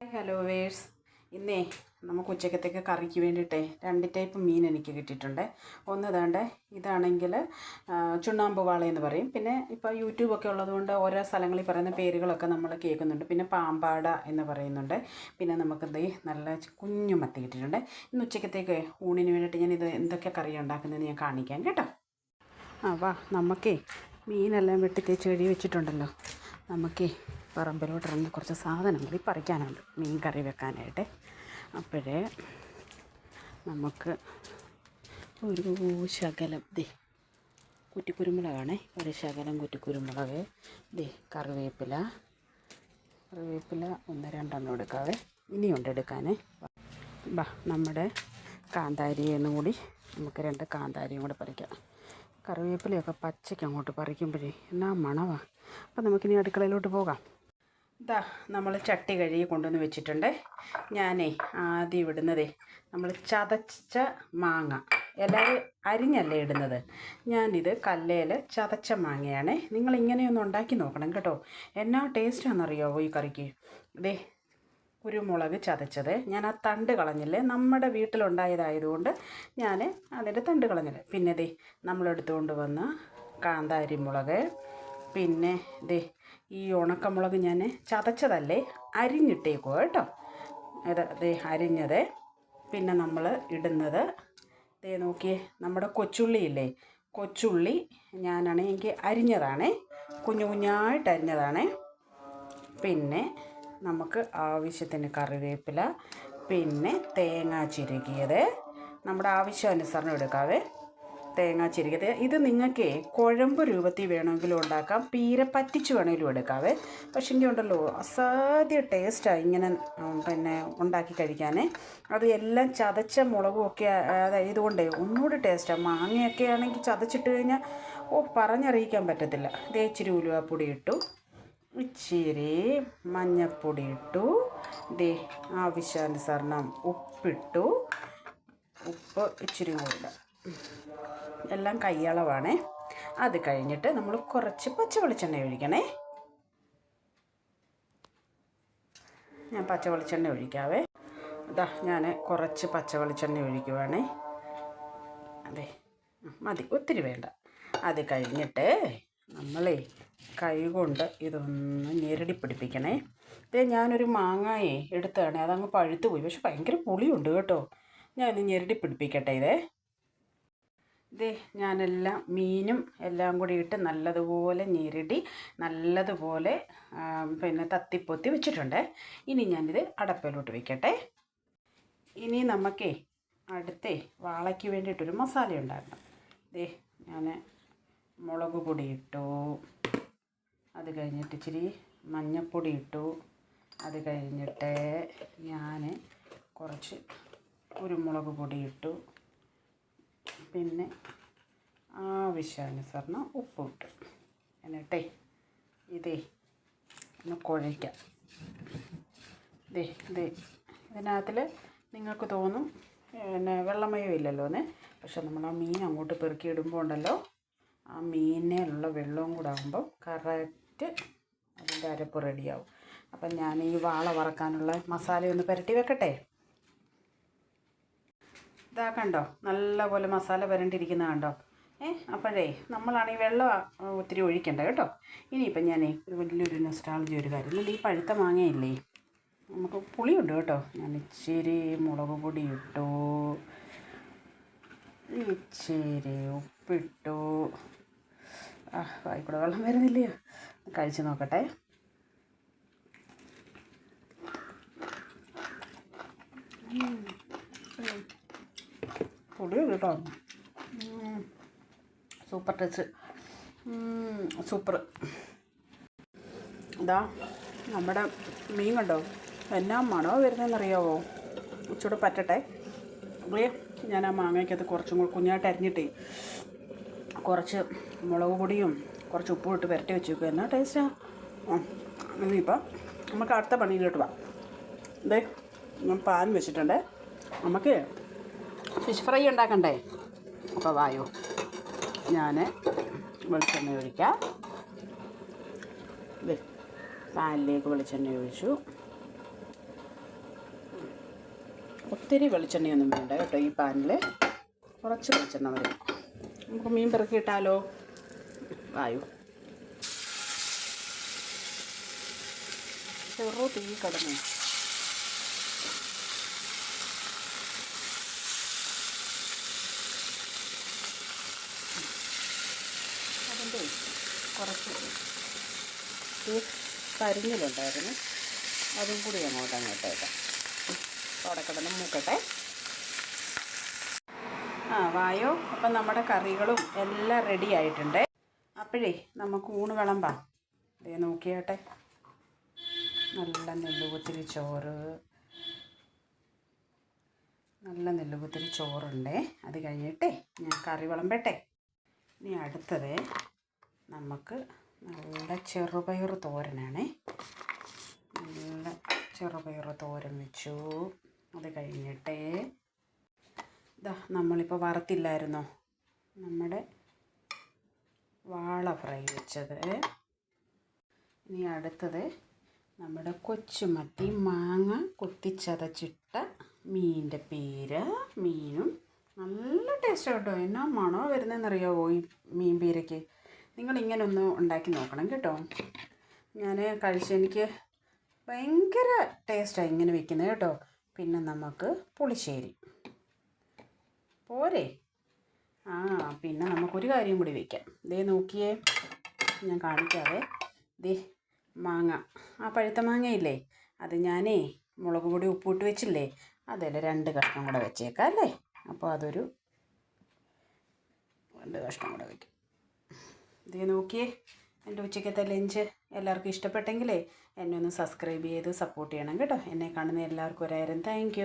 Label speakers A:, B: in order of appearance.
A: Hello verse ഇന്നേ നമുക്ക് ഉച്ചക്കത്തേക്ക് കറിക്ക് വേണ്ടിയിട്ടേ രണ്ട് ടൈപ്പ് മീൻ എനിക്ക് കിട്ടിയിട്ടുണ്ട്. ഒന്ന് ഇതാണ്ട് ഇതാണെങ്കിൽ ചുണ്ണാമ്പ് വാള എന്ന് പറയും. പിന്നെ ഇപ്പോൾ യൂട്യൂബൊക്കെ ഉള്ളതുകൊണ്ട് ഓരോ സ്ഥലങ്ങളിൽ പറയുന്ന പേരുകളൊക്കെ നമ്മൾ കേൾക്കുന്നുണ്ട്. പിന്നെ പാമ്പാട എന്ന് പറയുന്നുണ്ട്. പിന്നെ നമുക്ക് എന്ത് നല്ല കുഞ്ഞു മത്തി കിട്ടിയിട്ടുണ്ട്. ഇന്ന് ഉച്ചക്കത്തേക്ക് ഊണിന് വേണ്ടിയിട്ട് ഞാൻ ഇത് എന്തൊക്കെ കറി ഉണ്ടാക്കുന്നതെന്ന് ഞാൻ കാണിക്കാം കേട്ടോ. ആ വാ നമുക്കേ മീനെല്ലാം വെട്ടി തേച്ച് കഴുകി വെച്ചിട്ടുണ്ടല്ലോ. നമുക്കേ പറമ്പിലോട്ട് ഇറങ്ങി കുറച്ച് സാധനങ്ങൾ പറിക്കാനുണ്ട്. മീൻ കറി വെക്കാനായിട്ട്. അപ്പോഴേ നമുക്ക് ഒരു ശകലം ദേ കുറ്റിക്കുരുമുളകാണേ. ഒരു ശകലം കുറ്റിക്കുരുമുളക് ദേ കറിവേപ്പില. കറിവേപ്പില ഒന്ന് രണ്ടെണ്ണം എടുക്കാവേ. ഇനിയുണ്ട് എടുക്കാനേ. ബാ നമ്മുടെ കാന്താരിയെന്നും കൂടി നമുക്ക് രണ്ട് കാന്താരിയും കൂടി പറിക്കാം. കറിവേപ്പിലയൊക്കെ പച്ചയ്ക്ക് അങ്ങോട്ട് പറിക്കുമ്പോഴേ എന്നാ മണവാ. അപ്പം നമുക്കിനി അടുക്കളയിലോട്ട് പോകാം. ഇതാ നമ്മൾ ചട്ടി കഴുകി കൊണ്ടുവന്ന് വെച്ചിട്ടുണ്ട്. ഞാനേ ആദ്യം ഇടുന്നതേ നമ്മൾ ചതച്ച മാങ്ങ. എല്ലാവരും അരിഞ്ഞല്ലേ ഇടുന്നത്? ഞാനിത് കല്ലേൽ ചതച്ച മാങ്ങയാണേ. നിങ്ങൾ ഇങ്ങനെയൊന്ന് ഉണ്ടാക്കി നോക്കണം കേട്ടോ. എന്നാ ടേസ്റ്റ് ടേസ്റ്റാണെന്നറിയാവോ ഈ കറിക്ക്? ഇതേ കുരുമുളക് ചതച്ചത്. ഞാൻ ആ തണ്ട് കളഞ്ഞില്ലേ? നമ്മുടെ വീട്ടിലുണ്ടായതായതുകൊണ്ട് ഞാൻ അതിന്റെ തണ്ട് കളഞ്ഞില്ല? പിന്നെ ദേ നമ്മളെടുത്തുകൊണ്ട് വന്ന കാന്താരി മുളക് പിന്നെ ദേ ഈ ഉണക്കമുളക് ഞാൻ ചതച്ചതല്ലേ? അരിഞ്ഞിട്ടേക്കുക കേട്ടോ. ഇത് ദേ അരിഞ്ഞത്. പിന്നെ നമ്മൾ ഇടുന്നത് ദേ നോക്കിയേ നമ്മുടെ കൊച്ചുള്ളിയില്ലേ? കൊച്ചുള്ളി ഞാനാണെങ്കിൽ എനിക്ക് അരിഞ്ഞതാണേ. കുഞ്ഞു കുഞ്ഞായിട്ട് അരിഞ്ഞതാണ്. പിന്നെ നമുക്ക് ആവശ്യത്തിന് കറിവേപ്പില പിന്നെ തേങ്ങ ചിരകിയത്. നമ്മുടെ ആവശ്യാനുസരണം എടുക്കാവേ. തേങ്ങ ചിരകിയത്. ഇത് നിങ്ങൾക്ക് കുഴമ്പ് രൂപത്തിൽ വേണമെങ്കിലും ഉണ്ടാക്കാം. പീര പറ്റിച്ച് വേണമെങ്കിലും എടുക്കാവേ പക്ഷേ എങ്കിൽ ഉണ്ടല്ലോ അസാധ്യ ടേസ്റ്റാണ് ഇങ്ങനെ പിന്നെ ഉണ്ടാക്കി കഴിക്കാനേ. അത് എല്ലാം ചതച്ച മുളകും ഒക്കെ ഇതുകൊണ്ടേ ഒന്നുകൂടി ടേസ്റ്റാണ് മാങ്ങയൊക്കെ ആണെങ്കിൽ ചതച്ചിട്ട് കഴിഞ്ഞാൽ ഓ പറഞ്ഞറിയിക്കാൻ പറ്റത്തില്ല. ഇതേ ഇച്ചിരി ഉലുവാപ്പൊടി ഇട്ടു. ഇച്ചിരി മഞ്ഞപ്പൊടി ഇട്ടു. ദേ ആവശ്യാനുസരണം ഉപ്പിട്ടു. ഉപ്പ് ഇച്ചിരി കൂടെ. എല്ലാം കൈയളവാണേ. അത് കഴിഞ്ഞിട്ട് നമ്മൾ കുറച്ച് പച്ച വെളിച്ചെണ്ണ ഒഴിക്കണേ. ഞാൻ പച്ച വെളിച്ചെണ്ണ ഒഴിക്കാവേ. അതാ ഞാൻ കുറച്ച് പച്ച വെളിച്ചെണ്ണ ഒഴിക്കുവാണേ. അതെ മതി ഒത്തിരി വേണ്ട. അത് കഴിഞ്ഞിട്ട് നമ്മളേ കൈ കൊണ്ട് ഇതൊന്ന് ഞെരടി പിടിപ്പിക്കണേ. ഇതേ ഞാനൊരു മാങ്ങായേ എടുത്തതാണ്. അതങ്ങ് പഴുത്ത് പോയി പക്ഷെ ഭയങ്കര പുളിയുണ്ട് കേട്ടോ. ഞാൻ ഞെരടി പിടിപ്പിക്കട്ടെ ഇതേ. ഇതേ ഞാനെല്ലാം മീനും എല്ലാം കൂടി ഇട്ട് നല്ലതുപോലെ ഞെരടി നല്ലതുപോലെ പിന്നെ തത്തിപ്പൊത്തി വെച്ചിട്ടുണ്ട്. ഇനി ഞാനിത് അടപ്പിലോട്ട് വെക്കട്ടെ. ഇനി നമുക്കേ അടുത്തേ വാളയ്ക്ക് വേണ്ടിയിട്ടൊരു മസാല ഉണ്ടാക്കണം. ദേ ഞാൻ മുളക് പൊടി ഇട്ടു. അത് കഴിഞ്ഞിട്ട് ഇച്ചിരി മഞ്ഞൾപ്പൊടി ഇട്ടു. അത് കഴിഞ്ഞിട്ട് ഞാൻ കുറച്ച് കുരുമുളക് പൊടി ഇട്ടു. പിന്നെ ആവശ്യാനുസരണം ഉപ്പ് ഇട്ടു. എന്നിട്ടേ ഇതേ ഒന്ന് കുഴയ്ക്കാം. ഇതേ ഇതേ. ഇതിനകത്തിൽ നിങ്ങൾക്ക് തോന്നും പിന്നെ വെള്ളമയം ഇല്ലല്ലോ എന്ന്. പക്ഷെ നമ്മൾ ആ മീൻ അങ്ങോട്ട് പെറുക്കി ഇടുമ്പോൾ ഉണ്ടല്ലോ ആ മീനിലുള്ള വെള്ളവും കൂടെ ആകുമ്പോൾ കറക്റ്റ് അതിന്റെ അരപ്പ് റെഡിയാവും അപ്പം ഞാൻ ഈ വാള വറക്കാനുള്ള മസാല ഒന്ന് പുരട്ടി വെക്കട്ടെ? ഇതാ കണ്ടോ? നല്ലപോലെ മസാല വരണ്ടിരിക്കുന്ന കണ്ടോ? ഏ അപ്പോഴേ ഈ വെള്ളം ഒത്തിരി ഒഴിക്കേണ്ട കേട്ടോ. ഇനിയിപ്പം ഞാനേ ഒരു വലിയൊരു നെസ്റ്റാളജി ഒരു കാര്യം. ഇല്ലല്ലോ ഈ പഴുത്ത മാങ്ങയില്ലേ? നമുക്ക് പുളിയുണ്ട് കേട്ടോ. ഞാൻ ഇച്ചിരി മുളക് പൊടി ഇട്ടു. ഇച്ചിരി ഉപ്പിട്ടു. ആ വായിക്കൂടെ വെള്ളം വരുന്നില്ലയോ? കഴിച്ച് നോക്കട്ടെ. പുളിയുണ്ട് കേട്ടോ സൂപ്പർ ടേസ്റ്റ്. സൂപ്പർ. ഇതാ നമ്മുടെ മീൻ കണ്ടോ? എന്നാ മണോ വരുന്നതെന്നറിയാവോ? ഉച്ചയോടെ പറ്റട്ടെ. അല്ലേ ഞാൻ ആ മാങ്ങയ്ക്കകത്ത് കുറച്ചും കൂടി കുഞ്ഞായിട്ട് അരിഞ്ഞിട്ടേ കുറച്ച് മുളക് പൊടിയും കുറച്ച് ഉപ്പും ഇട്ട് പുരട്ടി വെച്ചേക്കും. എന്നാ ടേസ്റ്റാ? ഇനിയിപ്പം നമുക്ക് അടുത്ത പണിയിലോട്ട് വാ. ദേ ഞാൻ പാൻ വെച്ചിട്ടുണ്ട്. നമുക്ക് ഫിഷ് ഫ്രൈ ഉണ്ടാക്കണ്ടേ? അപ്പോൾ വായോ. ഞാൻ വെളിച്ചെണ്ണ ഒഴിക്കാം. പാനിലേക്ക് വെളിച്ചെണ്ണ ഒഴിച്ചു. ഒത്തിരി വെളിച്ചെണ്ണയൊന്നും വേണ്ട കേട്ടോ ഈ പാനിൽ കുറച്ച് വെളിച്ചെണ്ണ മതി. നമുക്ക് മീൻ പെറുക്കിയിട്ടാലോ? വായു. ചെറു തീ കിടന്നു അതിന്റെ കുറച്ച് കരിഞ്ഞിലുണ്ടായിരുന്നു. അതും കൂടി അങ്ങോട്ട് അങ്ങോട്ടേക്കാം. അവിടെ കിടന്ന് മൂക്കട്ടെ. ആ വായോ. അപ്പം നമ്മുടെ കറികളും എല്ലാം റെഡി ആയിട്ടുണ്ട്. അപ്പോഴേ നമുക്ക് ഊണ് വിളമ്പാം. ദേ നോക്കിയാട്ടെ. നല്ല നെല്ലുകുത്തിരി ചോറ്. നല്ല നെല്ലുകുത്തിരി ചോറുണ്ടേ. അത് കഴിഞ്ഞിട്ടേ ഞാൻ കറി വിളമ്പട്ടെ. ഇനി അടുത്തത് നമുക്ക് നല്ല ചെറുപയർ തോരനാണേ. നല്ല ചെറുപയർ തോരൻ വെച്ചു. അത് കഴിഞ്ഞിട്ടേ ഇതാ നമ്മളിപ്പോൾ വറുത്തില്ലായിരുന്നോ? നമ്മുടെ വാള ഫ്രൈ വെച്ചത്. ഇനി അടുത്തത് നമ്മുടെ കൊച്ചുമത്തി മാങ്ങ കൊത്തിച്ചതച്ചിട്ട മീനിന്റെ പേര്. മീനും നല്ല ടേസ്റ്റ് കേട്ടോ. എന്നാ മണോ വരുന്നതെന്നറിയാവോ ഈ മീൻ പീരയ്ക്ക് നിങ്ങളിങ്ങനെ ഒന്ന് ഉണ്ടാക്കി നോക്കണം കേട്ടോ. ഞാൻ കഴിച്ച് എനിക്ക് ഭയങ്കര ടേസ്റ്റാണ് ഇങ്ങനെ വെക്കുന്നത് കേട്ടോ. പിന്നെ നമുക്ക് പുളിശ്ശേരി. പോരെ? ആ പിന്നെ നമുക്കൊരു കാര്യം കൂടി വെക്കാം. ദേ നോക്കിയേ ഞാൻ കാണിക്കാതെ ദേ മാങ്ങ. ആ പഴുത്ത മാങ്ങയില്ലേ? അത് ഞാനേ മുളക് പൊടി ഉപ്പിട്ട് വെച്ചില്ലേ? അതിൽ രണ്ട് കഷ്ണം കൂടെ വെച്ചേക്കാം അല്ലേ? അപ്പോൾ അതൊരു രണ്ട് കഷ്ണം കൂടെ വയ്ക്കും ദേ നോക്കിയേ എന്റെ ഉച്ചയ്ക്കത്തെ ലഞ്ച് എല്ലാവർക്കും ഇഷ്ടപ്പെട്ടെങ്കിലേ എന്നെ ഒന്ന് സബ്സ്ക്രൈബ് ചെയ്ത് സപ്പോർട്ട് ചെയ്യണം കേട്ടോ. എന്നെ കാണുന്ന എല്ലാവർക്കും ഒരായിരം താങ്ക്